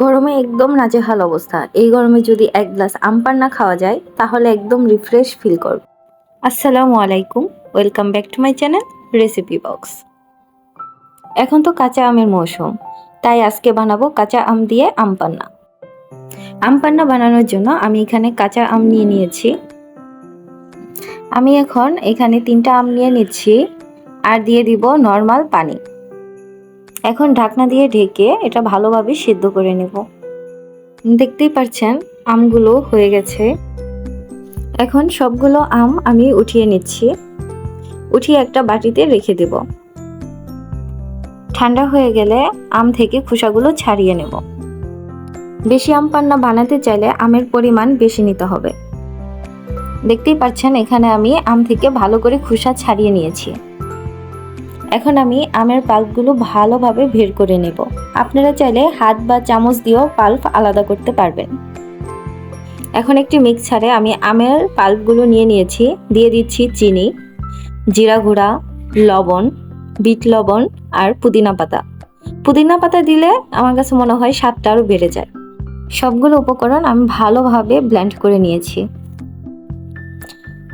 গরমে একদম নাজেহাল অবস্থা। এই গরমে যদি এক গ্লাস আম পান্না খাওয়া যায়, তাহলে একদম রিফ্রেশ ফিল করব। আসসালামু আলাইকুম। Welcome back to my channel recipe box এখন তো কাঁচা আমের মৌসুম, তাই আজকে বানাবো কাঁচা আম দিয়ে আম পান্না। আম পান্না বানানোর জন্য আমি এখানে কাঁচা আম নিয়ে নিয়েছি। আমি এখন এখানে তিনটা আম নিয়ে নিচ্ছি, আর দিয়ে দিব নর্মাল পানি। এখন ঢাকনা দিয়ে ঢেকে এটা ভালোভাবে সিদ্ধ করে নেব। দেখতেই পাচ্ছেন আমগুলো হয়ে গেছে। এখন সবগুলো আম আমি উঠিয়ে নিচ্ছি। উঠিয়ে একটা বাটিতে রেখে দেব। ঠান্ডা হয়ে গেলে আম থেকে খোসাগুলো ছাড়িয়ে নেব। বেশি আম পান্না বানাতে চাইলে আমের পরিমাণ বেশি নিতে হবে। দেখতেই পাচ্ছেন এখানে আমি আম থেকে ভালো করে খোসা ছাড়িয়ে নিয়েছি। এখন আমি আমের পাল্পগুলো ভালোভাবে বের করে নেব। আপনারা চাইলে হাত বা চামচ দিয়েও পাল্প আলাদা করতে পারবেন। এখন একটি মিক্সারে আমি আমের পাল্পগুলো নিয়ে নিয়েছি। দিয়ে দিচ্ছি চিনি, জিরা গুঁড়া, লবণ, বিট লবণ আর পুদিনা পাতা। পুদিনা পাতা দিলে আমার কাছে মনে হয় স্বাদটা আরও বেড়ে যায়। সবগুলো উপকরণ আমি ভালোভাবে ব্লেন্ড করে নিয়েছি।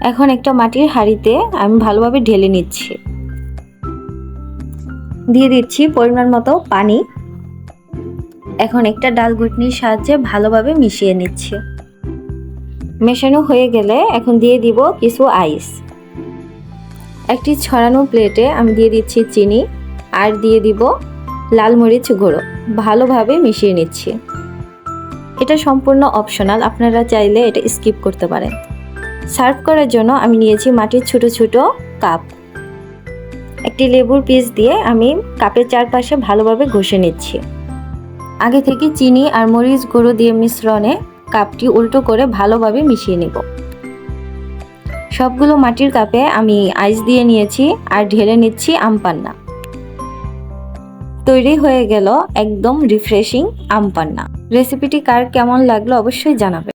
এখন একটা মাটির হাঁড়িতে আমি ভালোভাবে ঢেলে নিচ্ছি। দিয়ে দিচ্ছি পরিমাণ মতো পানি। এখন একটা ডাল ঘুটনির সাহায্যে ভালোভাবে মিশিয়ে নিচ্ছি। মেশানো হয়ে গেলে এখন দিয়ে দিব কিছু আইস। একটি ছড়ানো প্লেটে আমি দিয়ে দিচ্ছি চিনি আর দিয়ে দিব লাল মরিচ গুঁড়ো। ভালোভাবে মিশিয়ে নিচ্ছি। এটা সম্পূর্ণ অপশনাল, আপনারা চাইলে এটা স্কিপ করতে পারেন। সার্ভ করার জন্য আমি নিয়েছি মাটির ছোট ছোট কাপ। একটি লেবুর পিস দিয়ে আমি কাপের চারপাশে ভালোভাবে ঘষে নিচ্ছি। আগে থেকে চিনি আর মরিচ গুঁড়ো দিয়ে মিশ্রণে কাপটি উল্টো করে ভালোভাবে মিশিয়ে নেব। সবগুলো মাটির কাপে আমি আইস দিয়ে নিয়েছি আর ঢেলে নিচ্ছি আম পান্না। তৈরি হয়ে গেল একদম রিফ্রেশিং আম পান্না। রেসিপিটি কার কেমন লাগল অবশ্যই জানাবে।